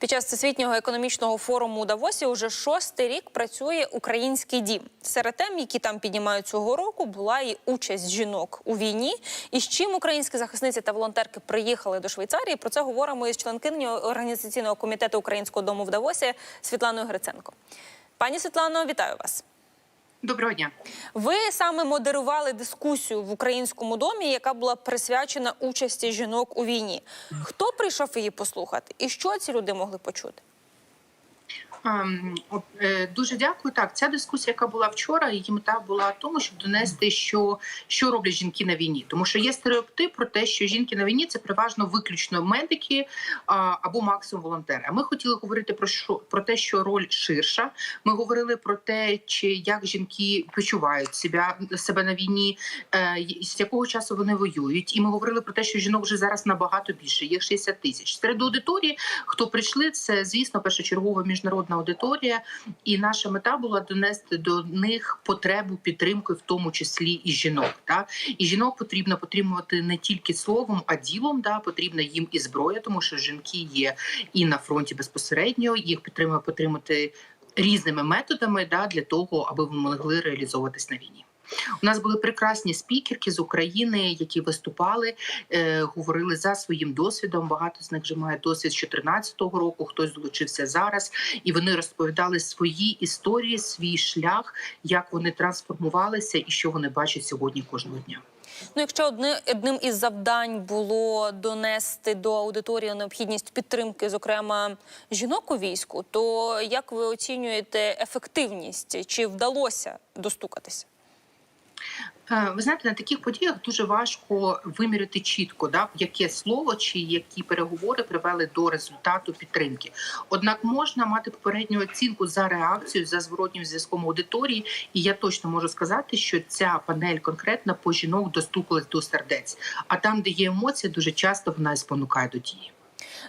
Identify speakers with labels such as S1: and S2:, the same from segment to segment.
S1: Під час всесвітнього економічного форуму у Давосі уже шостий рік працює український дім. Серед тем, які там піднімають цього року, була і участь жінок у війні. І з чим українські захисниці та волонтерки приїхали до Швейцарії. Про це говоримо із членкинею організаційного комітету Українського дому в Давосі Світланою Гриценко. Пані Світлано, вітаю вас.
S2: Доброго дня.
S1: Ви саме модерували дискусію в українському домі, яка була присвячена участі жінок у війні. Хто прийшов її послухати, і що ці люди могли почути?
S2: Ем, е, Дуже дякую. Так, ця дискусія, яка була вчора, її мета була в тому, щоб донести, що, що роблять жінки на війні. Тому що є стереотип про те, що жінки на війні це переважно виключно медики або максимум волонтери. А ми хотіли говорити про що про те, що роль ширша. Ми говорили про те, чи як жінки почувають себе, себе на війні, е, з якого часу вони воюють. І ми говорили про те, що жінок вже зараз набагато більше, їх 60 тисяч. Серед аудиторії, хто прийшли, це звісно першочергова міжнародна аудиторія, і наша мета була донести до них потребу підтримки, в тому числі і жінок. Да? І жінок потрібно підтримувати не тільки словом, а ділом. Да? Потрібна їм і зброя, тому що жінки є і на фронті безпосередньо. Їх підтримує підтримати різними методами да, для того, аби вони могли реалізовуватись на війні. У нас були прекрасні спікерки з України, які виступали, е, говорили за своїм досвідом. Багато з них вже має досвід з 2014 року. Хтось долучився зараз, і вони розповідали свої історії, свій шлях, як вони трансформувалися і що вони бачать сьогодні кожного дня.
S1: Ну, якщо одне, одним із завдань було донести до аудиторії необхідність підтримки, зокрема жінок у війську, то як ви оцінюєте ефективність? Чи вдалося достукатися?
S2: Е, Ви знаєте, на таких подіях дуже важко виміряти чітко, да, яке слово чи які переговори привели до результату підтримки. Однак можна мати попередню оцінку за реакцією, за зворотнім зв'язком аудиторії, і я точно можу сказати, що ця панель конкретно по жінок достукалась до сердець. А там, де є емоція, дуже часто вона і спонукає до дії.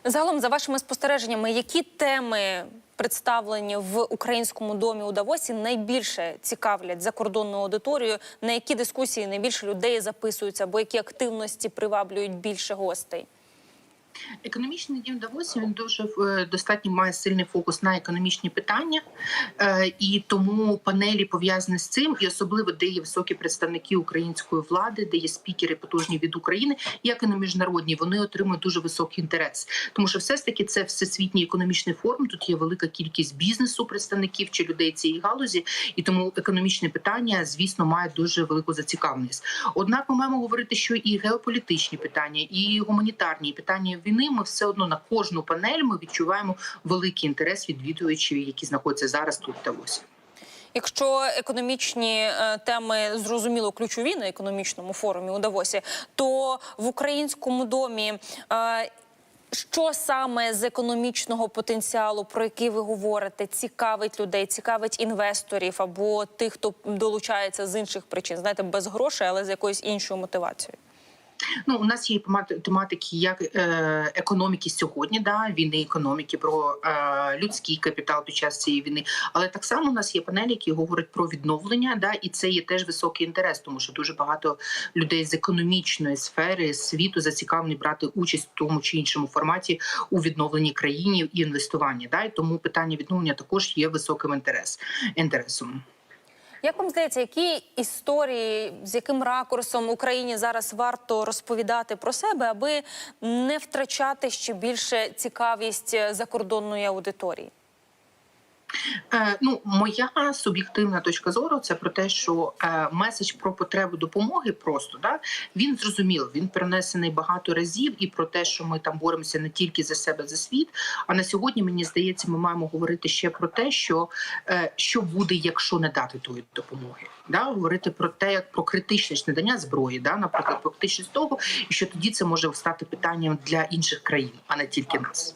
S1: Загалом, за вашими спостереженнями, які теми представлені в українському домі у Давосі найбільше цікавлять закордонну аудиторію? На які дискусії найбільше людей записуються, або які активності приваблюють більше гостей?
S2: Економічний дім Давосі він дуже е, достатньо має сильний фокус на економічні питання, е, і тому панелі пов'язані з цим, і особливо де є високі представники української влади, де є спікери потужні від України, як і на міжнародні, вони отримують дуже високий інтерес. Тому що все ж таки це всесвітній економічний форум. Тут є велика кількість бізнесу, представників чи людей цієї галузі, і тому економічні питання, звісно, мають дуже велику зацікавленість. Однак ми маємо говорити, що і геополітичні питання, і гуманітарні питання війни. Ми все одно на кожну панель ми відчуваємо великий інтерес відвідувачів, які знаходяться зараз тут в Давосі.
S1: Якщо економічні е, теми зрозуміло ключові на економічному форумі у Давосі, то в українському домі. Е, що саме з економічного потенціалу, про який ви говорите, цікавить людей, цікавить інвесторів або тих, хто долучається з інших причин, знаєте, без грошей, але з якоюсь іншою мотивацією?
S2: Ну, у нас є тематики як е, економіки сьогодні, да війни, економіки про е, людський капітал під час цієї війни. Але так само у нас є панелі, які говорять про відновлення, да, і це є теж високий інтерес, тому що дуже багато людей з економічної сфери світу зацікавлені брати участь в тому чи іншому форматі у відновленні країни і інвестуванні. Да, і тому питання відновлення також є високим інтерес інтересом.
S1: Як вам здається, які історії, з яким ракурсом Україні зараз варто розповідати про себе, аби не втрачати ще більше цікавість закордонної аудиторії?
S2: Е, ну, моя суб'єктивна точка зору це про те, що е, меседж про потребу допомоги просто да він зрозумілий, він перенесений багато разів, і про те, що ми там боремося не тільки за себе, за світ. А на сьогодні мені здається, ми маємо говорити ще про те, що е, що буде, якщо не дати тої допомоги. Да, говорити про те, як про критичність надання зброї, да, наприклад, про критичність того, і що тоді це може стати питанням для інших країн, а не тільки нас.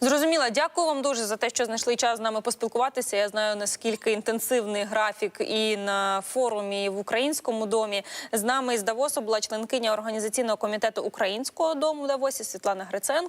S1: Зрозуміла, дякую вам дуже за те, що знайшли час з нами поспілкуватися. Я знаю наскільки інтенсивний графік і на форумі, і в українському домі. З нами із Давосу була членкиня організаційного комітету Українського дому Давосі Світлана Гриценко.